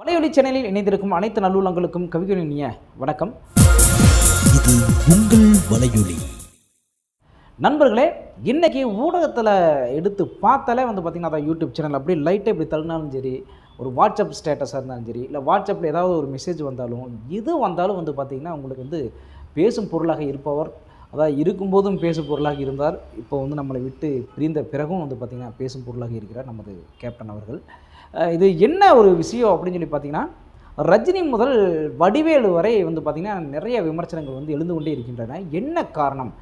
வலையொலி சேனலில் இணைந்திருக்கும் அனைத்து நல்லுள்ளங்களுக்கும் கவிகளின் இனிய வணக்கம். இது உங்கள் வலையொலி. நண்பர்களே இன்னைக்கு ஊடகத்தில் எடுத்து பார்த்தாலே வந்து பார்த்திங்கன்னா அதான் யூடியூப் சேனல் அப்படியே லைட்டை இப்படி தள்ளினாலும் சரி ஒரு வாட்ஸ்அப் ஸ்டேட்டஸாக இருந்தாலும் சரி இல்லை வாட்ஸ்அப்பில் ஏதாவது ஒரு மெசேஜ் வந்தாலும் எது வந்தாலும் வந்து பார்த்திங்கன்னா உங்களுக்கு வந்து பேசும் பொருளாக இருப்பவர் அதாவது இருக்கும்போதும் பேசும் பொருளாக இருந்தார். இப்போ வந்து நம்மளை விட்டு பிரிந்த பிறகும் வந்து பார்த்திங்கன்னா பேசும் பொருளாக இருக்கிறார் நமது கேப்டன் அவர்கள். இது என்ன ஒரு விஷயம் அப்படின்னு சொல்லி பார்த்தீங்கன்னா ரஜினி முதல் வடிவேலு வரை வந்து பார்த்திங்கன்னா நிறைய விமர்சனங்கள் வந்து எழுந்து கொண்டே இருக்கின்றன. என்ன காரணம்?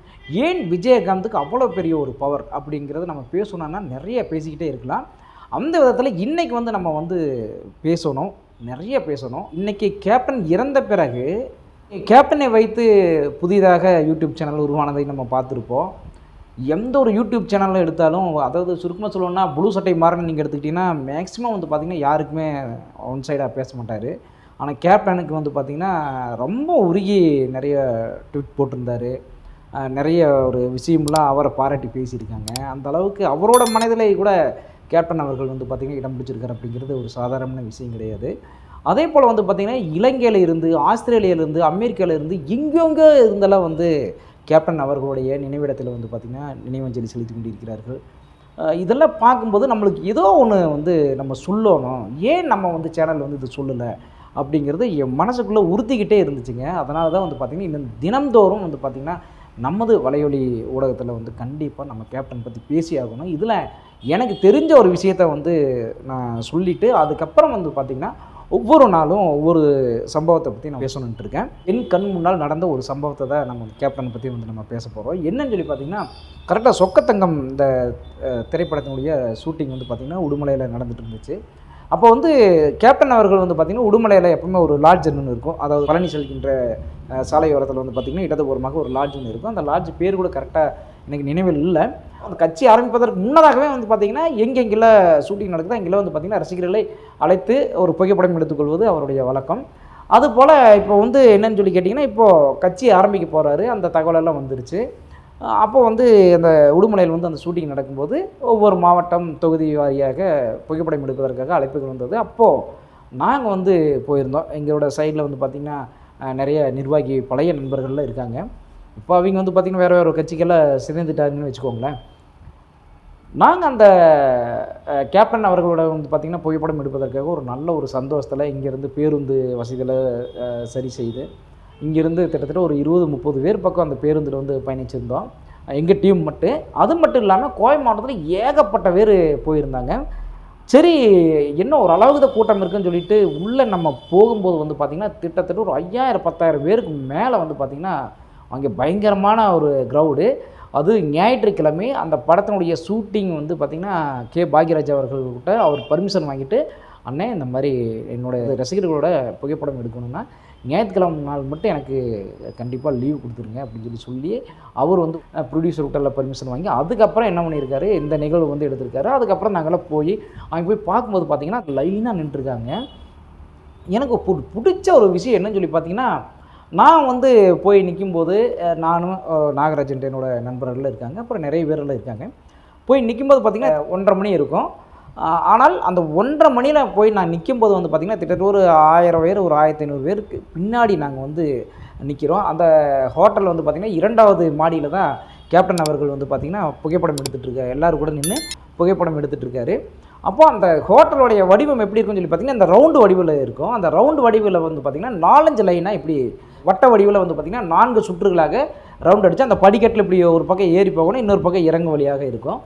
ஏன் விஜயகாந்துக்கு அவ்வளோ பெரிய ஒரு பவர் அப்படிங்கிறத நம்ம பேசணும்னா நிறைய பேசிக்கிட்டே இருக்கலாம். அந்த விதத்தில் இன்றைக்கி வந்து நம்ம வந்து பேசணும் நிறைய பேசணும். இன்றைக்கி கேப்டன் இறந்த பிறகு கேப்டனை வைத்து புதிதாக யூடியூப் சேனல் உருவானதை நம்ம பார்த்துருப்போம். எந்த ஒரு யூடியூப் சேனலில் எடுத்தாலும் அதாவது சுருக்கமாக சொல்லணும்னா ப்ளூ சட்டை மாறன் நீங்கள் எடுத்துக்கிட்டிங்கன்னா மேக்ஸிமம் வந்து பார்த்திங்கன்னா யாருக்குமே ஒன் சைடாக பேச மாட்டார். ஆனால் கேப்டனுக்கு வந்து பார்த்திங்கன்னா ரொம்ப உருகி நிறைய ட்விட் போட்டிருந்தாரு. நிறைய ஒரு விஷயம்லாம் அவரை பாராட்டி பேசியிருக்காங்க. அந்த அளவுக்கு அவரோட மனதிலே கூட கேப்டன் அவர்கள் வந்து பார்த்திங்கன்னா இடம் பிடிச்சிருக்கார் அப்படிங்கிறது ஒரு சாதாரணமான விஷயம் கிடையாது. அதே போல் வந்து பார்த்திங்கன்னா இலங்கையில் இருந்து ஆஸ்திரேலியாவிலேருந்து அமெரிக்காவிலேருந்து எங்கெங்கே இருந்தெல்லாம் வந்து கேப்டன் அவர்களுடைய நினைவிடத்தில் வந்து பார்த்திங்கன்னா நினைவஞ்சலி செலுத்தி கொண்டிருக்கிறார்கள். இதெல்லாம் பார்க்கும்போது நம்மளுக்கு ஏதோ ஒன்று வந்து நம்ம சொல்லணும். ஏன் நம்ம வந்து சேனல் வந்து இது சொல்லலை? அப்படிங்கிறது என் மனசுக்குள்ளே உறுத்திக்கிட்டே இருந்துச்சுங்க. அதனால தான் வந்து பார்த்திங்கன்னா இன்னும் தினம்தோறும் வந்து பார்த்திங்கன்னா நமது வலையொலி ஊடகத்தில் வந்து கண்டிப்பாக நம்ம கேப்டன் பற்றி பேசி ஆகணும். இதில் எனக்கு தெரிஞ்ச ஒரு விஷயத்த வந்து நான் சொல்லிவிட்டு அதுக்கப்புறம் வந்து பார்த்திங்கன்னா ஒவ்வொரு நாளும் ஒவ்வொரு சம்பவத்தை பற்றி நான் பேசணுன்ட்டு இருக்கேன். என் கண் முன்னால் நடந்த ஒரு சம்பவத்தை தான் நம்ம கேப்டனை பற்றி வந்து நம்ம பேச போகிறோம் என்னன்னு சொல்லி பார்த்தீங்கன்னா கரெக்டாக சொக்கத்தங்கம் இந்த திரைப்படத்தினுடைய ஷூட்டிங் வந்து பார்த்திங்கன்னா உடுமலையில் நடந்துட்டு இருந்துச்சு. அப்போ வந்து கேப்டன் அவர்கள் வந்து பார்த்திங்கன்னா உடுமலையில் எப்பவுமே ஒரு லாட்ஜ் ஒன்று இருக்கும். அதாவது பழனி செல்கின்ற சாலையோரத்தில் வந்து பார்த்திங்கன்னா இடதுபூர்வமாக ஒரு லாட்ஜ் ஒன்று இருக்கும். அந்த லாட்ஜ் பேர் கூட கரெக்டாக எனக்கு நினைவில் இல்லை. அந்த கட்சி ஆரம்பிப்பதற்கு முன்னதாகவே வந்து பார்த்திங்கன்னா எங்கெங்கெல்லாம் ஷூட்டிங் நடக்குதோ அங்கெல்லாம் வந்து பார்த்திங்கன்னா ரசிகர்களை அழைத்து ஒரு புகைப்படம் எடுத்துக்கொள்வது அவருடைய வழக்கம். அதுபோல் இப்போ வந்து என்னன்னு சொல்லி கேட்டிங்கன்னா இப்போது கட்சி ஆரம்பிக்க போகிறாரு அந்த தகவலெல்லாம் வந்துருச்சு. அப்போ வந்து அந்த உடுமலையில் வந்து அந்த ஷூட்டிங் நடக்கும்போது ஒவ்வொரு மாவட்டம் தொகுதி வாரியாக புகைப்படம் எடுப்பதற்காக அழைப்புகள் வந்தது. அப்போது நாங்கள் வந்து போயிருந்தோம். எங்களோட சைடில் வந்து பார்த்திங்கன்னா நிறைய நிர்வாகி பழைய நண்பர்கள்லாம் இருக்காங்க. இப்போ அவங்க வந்து பார்த்திங்கன்னா வேறு வேறு கட்சிக்கெல்லாம் சிதைந்துட்டாங்கன்னு வச்சுக்கோங்களேன். நாங்கள் அந்த கேப்டன் அவர்களோட வந்து பார்த்திங்கன்னா புகைப்படம் எடுப்பதற்காக ஒரு நல்ல ஒரு சந்தோஷத்தில் இங்கேருந்து பேருந்து வசதிகளை சரி செய்து இங்கேருந்து கிட்டத்தட்ட ஒரு இருபது முப்பது பேர் பக்கம் அந்த பேருந்தில் வந்து பயணிச்சிருந்தோம். எங்கள் டீம் மட்டும் அது மட்டும் இல்லாமல் கோவை மாவட்டத்தில் ஏகப்பட்ட பேர் போயிருந்தாங்க. சரி என்ன ஒரு அளவுக்கு தான் கூட்டம் இருக்குன்னு சொல்லிட்டு உள்ளே நம்ம போகும்போது வந்து பார்த்திங்கன்னா கிட்டத்தட்ட ஒரு ஐயாயிரம் பத்தாயிரம் பேருக்கு மேலே வந்து பார்த்திங்கன்னா அங்கே பயங்கரமான ஒரு க்ரௌடு அது ஞாயிற்றுக்கிழமை அந்த படத்தினுடைய ஷூட்டிங் வந்து பார்த்திங்கன்னா கே. பாக்யராஜ் அவர்கள்கிட்ட அவர் பர்மிஷன் வாங்கிட்டு அண்ணே இந்த மாதிரி என்னோடய ரசிகர்களோட புகைப்படம் எடுக்கணும்னா ஞாயிற்றுக்கிழமை நாள் மட்டும் எனக்கு கண்டிப்பாக லீவ் கொடுத்துருங்க அப்படின்னு சொல்லி சொல்லி அவர் வந்து ப்ரொடியூசர் ஹோட்டலில் பர்மிஷன் வாங்கி அதுக்கப்புறம் என்ன பண்ணியிருக்காரு இந்த நிகழ்வு வந்து எடுத்திருக்காரு. அதுக்கப்புறம் நாங்களாம் போய் அங்கே போய் பார்க்கும்போது பார்த்தீங்கன்னா லைனாக நின்றுருக்காங்க. எனக்கு பு- பிடிச்ச ஒரு விஷயம் என்னன்னு சொல்லி பார்த்தீங்கன்னா நான் வந்து போய் நிற்கும்போது நானும் நாகராஜன் என்னோட நண்பர்கள் இருக்காங்க. அப்புறம் நிறைய பேரெல்லாம் இருக்காங்க. போய் நிற்கும்போது பார்த்தீங்கன்னா ஒன்றரை மணி இருக்கும். ஆனால் அந்த ஒன்றரை மணியில் போய் நான் நிற்கும்போது வந்து பார்த்திங்கன்னா கிட்டத்தட்ட ஒரு ஆயிரம் பேர் ஒரு ஆயிரத்தி ஐநூறு பேருக்கு பின்னாடி நாங்கள் வந்து நிற்கிறோம் அந்த ஹோட்டலில் வந்து பார்த்திங்கன்னா இரண்டாவது மாடியில் தான் கேப்டன் அவர்கள் வந்து பார்த்திங்கன்னா புகைப்படம் எடுத்துகிட்ருக்காரு எல்லோரும் கூட நின்று புகைப்படம் எடுத்துகிட்ருக்காரு அப்போ அந்த ஹோட்டலுடைய வடிவம் எப்படி இருக்கும்னு சொல்லி பார்த்தீங்கன்னா அந்த ரவுண்டு வடிவில் இருக்கும். அந்த ரவுண்டு வடிவில் வந்து பார்த்திங்கன்னா நாலஞ்சு லைனாக இப்படி வட்ட வடிவில் வந்து பார்த்திங்கன்னா நான்கு சுற்றுகளாக ரவுண்ட் அடித்து அந்த படிக்கட்டில் இப்படி ஒரு பக்கம் ஏறி போகணும் இன்னொரு பக்கம் இறங்கு வழியாக இருக்கும்.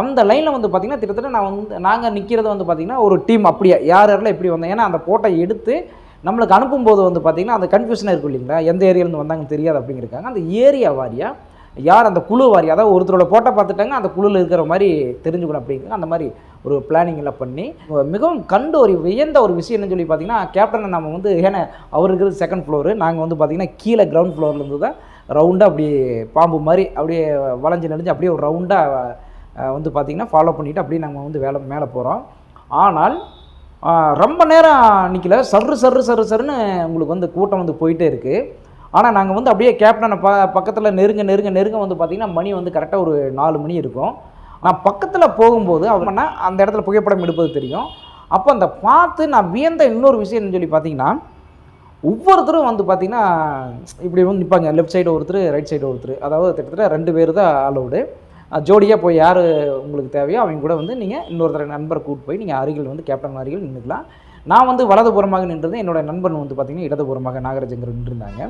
அந்த லைனில் வந்து பார்த்திங்கன்னா கிட்டத்தட்ட நான் வந்து நாங்கள் நிற்கிறது வந்து பார்த்திங்கன்னா ஒரு டீம் அப்படியே யார் யாரெல்லாம் எப்படி வந்தோம் ஏன்னா அந்த போட்டோ எடுத்து நம்மளுக்கு அனுப்பும்போது வந்து பார்த்திங்கன்னா அந்த கன்ஃபியூஷனாக இருக்கும் இல்லைங்களா? எந்த ஏரியாலேருந்து வந்தாங்கன்னு தெரியாது அப்படிங்கிறாங்க அந்த ஏரியா வாரியாக யார் அந்த குழு வாரி அதாவது ஒருத்தரோட போட்டோ பார்த்துட்டாங்க அந்த குழுவில் இருக்கிற மாதிரி தெரிஞ்சுக்கணும் அப்படிங்கிற அந்த மாதிரி ஒரு பிளானிங்கெல்லாம் பண்ணி மிகவும் கண்டு ஒரு வியந்த ஒரு விஷயம் என்னன்னு சொல்லி பார்த்தீங்கன்னா கேப்டனை நம்ம வந்து ஏன்னா அவர் இருக்கிறது செகண்ட் ஃப்ளோரு நாங்கள் வந்து பார்த்திங்கன்னா கீழே கிரவுண்ட் ஃப்ளோர்லேருந்து தான் ரவுண்டாக அப்படியே பாம்பு மாதிரி அப்படியே வளைஞ்சு நெளிஞ்சு அப்படியே ஒரு ரவுண்டாக வந்து பார்த்திங்கன்னா ஃபாலோ பண்ணிவிட்டு அப்படியே நாங்கள் வந்து வேலை மேலே போகிறோம் ஆனால் ரொம்ப நேரம் நிற்கல சர்ரு சர்ரு சர்ரு சருன்னு உங்களுக்கு வந்து கூட்டம் வந்து போயிட்டே இருக்குது ஆனால் நாங்கள் வந்து அப்படியே கேப்டனை ப பக்கத்தில் நெருங்க நெருங்க நெருங்க வந்து பார்த்திங்கன்னா மணி வந்து கரெக்டாக ஒரு நாலு மணி இருக்கும். நான் பக்கத்தில் போகும்போது அவனா அந்த இடத்துல புகைப்படம் எடுப்பது தெரியும். அப்போ அந்த பார்த்து நான் வியந்த இன்னொரு விஷயம் சொல்லி பார்த்தீங்கன்னா ஒவ்வொருத்தரும் வந்து பார்த்தீங்கன்னா இப்படி வந்து நிற்பாங்க லெஃப்ட் சைடு ஒருத்தர் ரைட் சைடு ஒருத்தர். அதாவது கிட்டத்தட்ட ரெண்டு பேர் தான் அலோடு ஜோடியாக போய் யார் உங்களுக்கு தேவையோ அவங்க கூட வந்து நீங்கள் இன்னொருத்தர் நண்பர் கூட்டு போய் நீங்கள் அருகில் வந்து கேப்டன் அருகில் நின்றுக்கலாம் நான் வந்து வலதுபுறமாக நின்றது என்னோடய நண்பன் வந்து பார்த்திங்கன்னா இடதுபுறமாக நாகராஜங்கர் நின்றுருந்தாங்க.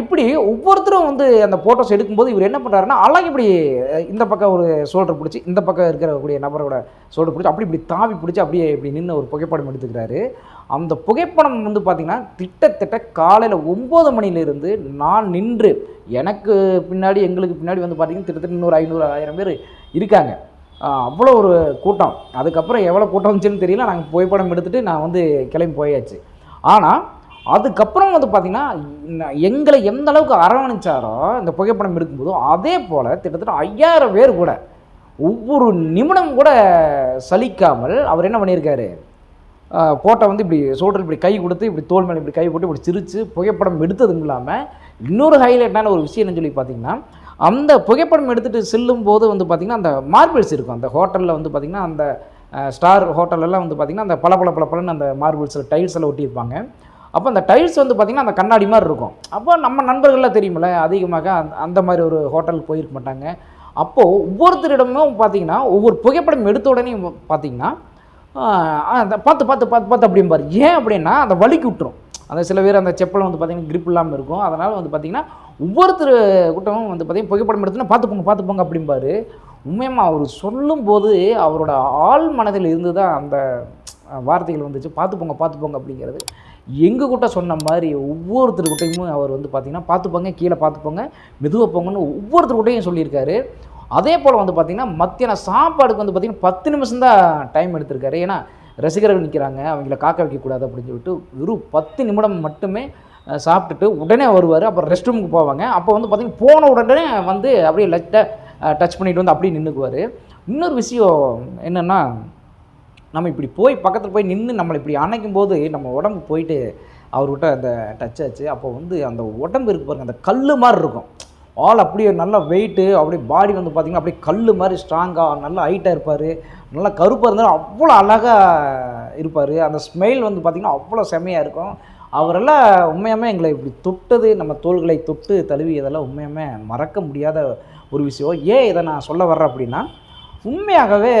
இப்படி ஒவ்வொருத்தரும் வந்து அந்த ஃபோட்டோஸ் எடுக்கும்போது இவர் என்ன பண்ணுறாருன்னா அழகு இப்படி இந்த பக்கம் ஒரு ஷோல்டர் பிடிச்சி இந்த பக்கம் இருக்கக்கூடிய நபரோட ஷோல்டர் பிடிச்சி அப்படி இப்படி தாவி பிடிச்சி அப்படியே இப்படி நின்று ஒரு புகைப்படம் எடுத்துக்கிறாரு. அந்த புகைப்படம் வந்து பார்த்திங்கன்னா திட்டத்தட்ட காலையில் ஒம்பது மணிலேருந்து நான் நின்று எனக்கு பின்னாடி எங்களுக்கு பின்னாடி வந்து பார்த்திங்கன்னா திட்டத்தட்ட இன்னொரு ஐநூறு ஆயிரம் பேர் இருக்காங்க. அவ்வளோ ஒரு கூட்டம். அதுக்கப்புறம் எவ்வளோ கூட்டம் வந்துச்சுன்னு தெரியல நாங்கள் புகைப்படம் எடுத்துகிட்டு நான் வந்து கிளம்பி போயாச்சு. ஆனால் அதுக்கப்புறம் வந்து பார்த்திங்கன்னா எங்களை எந்த அளவுக்கு அரவணைச்சாரோ இந்த புகைப்படம் எடுக்கும்போது அதே போல் கிட்டத்தட்ட ஐயாயிரம் பேர் கூட ஒவ்வொரு நிமிடம் கூட சலிக்காமல் அவர் என்ன பண்ணியிருக்காரு? ஃபோட்டோ வந்து இப்படி ஷோல்டர் இப்படி கை கொடுத்து இப்படி தோல் மேலே இப்படி கை போட்டு இப்படி சிரித்து புகைப்படம் எடுத்ததும் இல்லாமல் இன்னொரு ஹைலைட்டான ஒரு விஷயம் என்னன்னு சொல்லி பார்த்தீங்கன்னா அந்த புகைப்படம் எடுத்துகிட்டு செல்லும் போது வந்து பார்த்திங்கன்னா அந்த மார்பிள்ஸ் இருக்கும். அந்த ஹோட்டலில் வந்து பார்த்திங்கன்னா அந்த ஸ்டார் ஹோட்டலெல்லாம் வந்து பார்த்திங்கன்னா அந்த பல பல பல பலன்னு அந்த மார்பிள்ஸில் டைல்ஸ் எல்லாம் ஒட்டியிருப்பாங்க. அப்போ அந்த டைல்ஸ் வந்து பார்த்திங்கன்னா அந்த கண்ணாடி மாதிரி இருக்கும். அப்போ நம்ம நண்பர்கள்லாம் தெரியுமில்ல அதிகமாக அந்த அந்த மாதிரி ஒரு ஹோட்டலுக்கு போயிருக்க மாட்டாங்க. அப்போது ஒவ்வொருத்தரிடமும் பார்த்தீங்கன்னா ஒவ்வொரு புகைப்படம் எடுத்த உடனே பார்த்தீங்கன்னா அந்த பார்த்து பார்த்து பார்த்து பார்த்து அப்படிம்பார் ஏன் அப்படின்னா அந்த வலிக்கு விட்டுரும். அந்த சில பேர் அந்த செப்பல் வந்து பார்த்திங்கன்னா கிரிப் இல்லாமல் இருக்கும். அதனால் வந்து பார்த்தீங்கன்னா ஒவ்வொருத்தர் கூட்டமும் வந்து பார்த்தீங்கன்னா புகைப்படம் எடுத்துனா பார்த்துப்போங்க பார்த்துப்போங்க அப்படிம்பார் உண்மையமாக அவர் சொல்லும்போது அவரோட ஆள் மனதில் இருந்து தான் அந்த வார்த்தைகள் வந்துச்சு. பார்த்துப்போங்க பார்த்துப்போங்க அப்படிங்கிறது. எங்கள் கூட்ட சொன்ன மாதிரி ஒவ்வொருத்தருக்கிட்டையும் அவர் வந்து பார்த்திங்கன்னா பார்த்துப்போங்க கீழே பார்த்துப்போங்க மெதுவாக போங்கன்னு ஒவ்வொருத்தருக்கிட்டையும் சொல்லியிருக்காரு. அதே போல் வந்து பார்த்திங்கன்னா மத்தியானம் சாப்பாடுக்கு வந்து பார்த்திங்கன்னா பத்து நிமிஷம் தான் டைம் எடுத்திருக்காரு. ஏன்னா ரசிகர்கள் நிற்கிறாங்க அவங்கள காக்க வைக்கக்கூடாது அப்படின்னு சொல்லிட்டு வெறும் பத்து நிமிடம் மட்டுமே சாப்பிட்டுட்டு உடனே வருவார். அப்புறம் ரெஸ்ட் ரூமுக்கு போவாங்க. அப்போ வந்து பார்த்திங்கன்னா போன உடனே வந்து அப்படியே லைட்டாக டச் பண்ணிட்டு வந்து அப்படியே நின்றுக்குவார் இன்னொரு விஷயம் என்னென்னா நம்ம இப்படி போய் பக்கத்தில் போய் நின்று நம்மளை இப்படி அணைக்கும் போது நம்ம உடம்பு போயிட்டு அவர்கிட்ட அந்த டச் ஆச்சு. அப்போ வந்து அந்த உடம்பு இருக்கு பாருங்கள் அந்த கல் மாதிரி இருக்கும். ஆள் அப்படியே நல்லா வெயிட்டு அப்படியே பாடி வந்து பார்த்திங்கன்னா அப்படியே கல் மாதிரி ஸ்ட்ராங்காக நல்லா ஹைட்டாக இருப்பார். நல்லா கருப்பாக இருந்தாலும் அவ்வளோ அழகாக இருப்பார். அந்த ஸ்மெயில் வந்து பார்த்திங்கன்னா அவ்வளோ செமையாக இருக்கும். அவரெல்லாம் உண்மையாமே எங்களை இப்படி தொட்டது நம்ம தோள்களை தொட்டு தழுவி இதெல்லாம் உண்மையாமே மறக்க முடியாத ஒரு விஷயம். ஏன் இதை நான் சொல்ல வர்றேன் அப்படின்னா உண்மையாகவே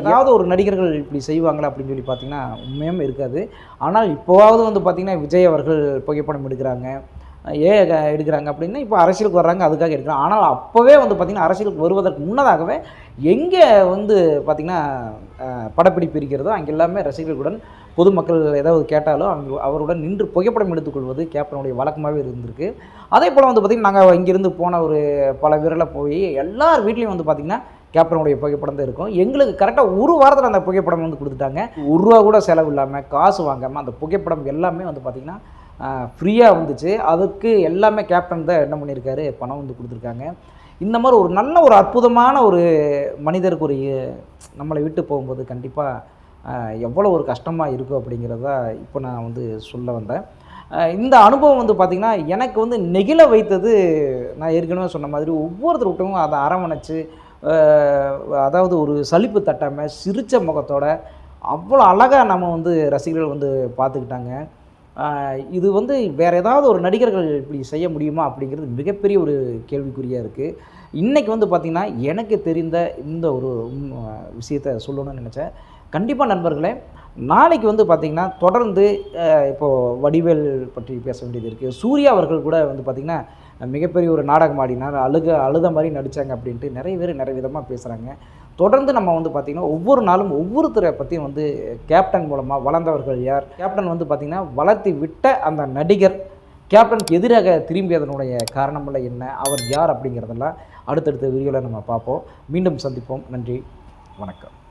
ஏதாவது ஒரு நடிகர்கள் இப்படி செய்வாங்களா அப்படின்னு சொல்லி பார்த்தீங்கன்னா உண்மையும் இருக்காது. ஆனால் இப்போவாவது வந்து பார்த்திங்கன்னா விஜய் அவர்கள் புகைப்படம் எடுக்கிறாங்க. ஏன் எடுக்கிறாங்க அப்படின்னா இப்போ அரசியலுக்கு வர்றாங்க அதுக்காக எடுக்கிறாங்க. ஆனால் அப்போவே வந்து பார்த்திங்கன்னா அரசியலுக்கு வருவதற்கு முன்னதாகவே எங்கே வந்து பார்த்திங்கன்னா படப்பிடிப்பு இருக்கிறதோ அங்கே எல்லாமே ரசிகர்களுடன் பொதுமக்கள் ஏதாவது கேட்டாலும் அவங்க அவருடன் நின்று புகைப்படம் எடுத்துக்கொள்வது கேப்டனுடைய வழக்கமாகவே இருந்திருக்கு. அதே போல் வந்து பார்த்திங்கன்னா நாங்கள் இங்கேருந்து போன ஒரு பல வீரர்ல போய் எல்லார் வீட்லேயும் வந்து பார்த்திங்கன்னா கேப்டனுடைய புகைப்படம் தான் இருக்கும். எங்களுக்கு கரெக்டாக ஒரு வாரத்தில் அந்த புகைப்படம் வந்து கொடுத்துட்டாங்க. ஒரு ரூபா கூட செலவு இல்லாமல் காசு வாங்காமல் அந்த புகைப்படம் எல்லாமே வந்து பார்த்திங்கன்னா ஃப்ரீயாக வந்துச்சு. அதுக்கு எல்லாமே கேப்டன் தான் என்ன பண்ணியிருக்காரு பணம் வந்து கொடுத்துருக்காங்க. இந்த மாதிரி ஒரு நல்ல ஒரு அற்புதமான ஒரு மனிதருக்கு ஒரு நம்மளை விட்டு போகும்போது கண்டிப்பாக எவ்வளோ ஒரு கஷ்டமாக இருக்கும் அப்படிங்கிறத இப்போ நான் வந்து சொல்ல வந்தேன். இந்த அனுபவம் வந்து பார்த்திங்கன்னா எனக்கு வந்து நெகிழ வைத்தது நான் ஏற்கனவே சொன்ன மாதிரி ஒவ்வொருத்தருக்கிட்டும் அதை அரவணைச்சு அதாவது ஒரு சலிப்பு தட்டாமல் சிரித்த முகத்தோட அவ்வளோ அழகாக நம்ம வந்து ரசிகர்கள் வந்து பார்த்துக்கிட்டாங்க. இது வந்து வேறு ஏதாவது ஒரு நடிகர்கள் இப்படி செய்ய முடியுமா அப்படிங்கிறது மிகப்பெரிய ஒரு கேள்விக்குறியாக இருக்குது இன்றைக்கி வந்து பார்த்திங்கன்னா எனக்கு தெரிந்த இந்த ஒரு விஷயத்தை சொல்லணும்னு நினச்சேன். கண்டிப்பாக நண்பர்களே நாளைக்கு வந்து பார்த்திங்கன்னா தொடர்ந்து இப்போது வடிவேல் பற்றி பேச வேண்டியது இருக்குது சூர்யா அவர்கள் கூட வந்து பார்த்திங்கன்னா மிகப்பெரிய ஒரு நாடகம் ஆடினார். அழுக அழுத மாதிரி நடித்தாங்க அப்படின்ட்டு நிறைய பேர் நிறைய விதமாக பேசுகிறாங்க தொடர்ந்து நம்ம வந்து பார்த்திங்கன்னா ஒவ்வொரு நாளும் ஒவ்வொருத்தரை பற்றியும் வந்து கேப்டன் மூலமாக வளர்ந்தவர்கள் யார்? கேப்டன் வந்து பார்த்திங்கன்னா வளர்த்தி விட்ட அந்த நடிகர் கேப்டனுக்கு எதிராக திரும்பியதனுடைய காரணமெல்லாம் என்ன? அவர் யார் அப்படிங்கிறதெல்லாம் அடுத்தடுத்த வீடியோவில் நம்ம பார்ப்போம். மீண்டும் சந்திப்போம். நன்றி. வணக்கம்.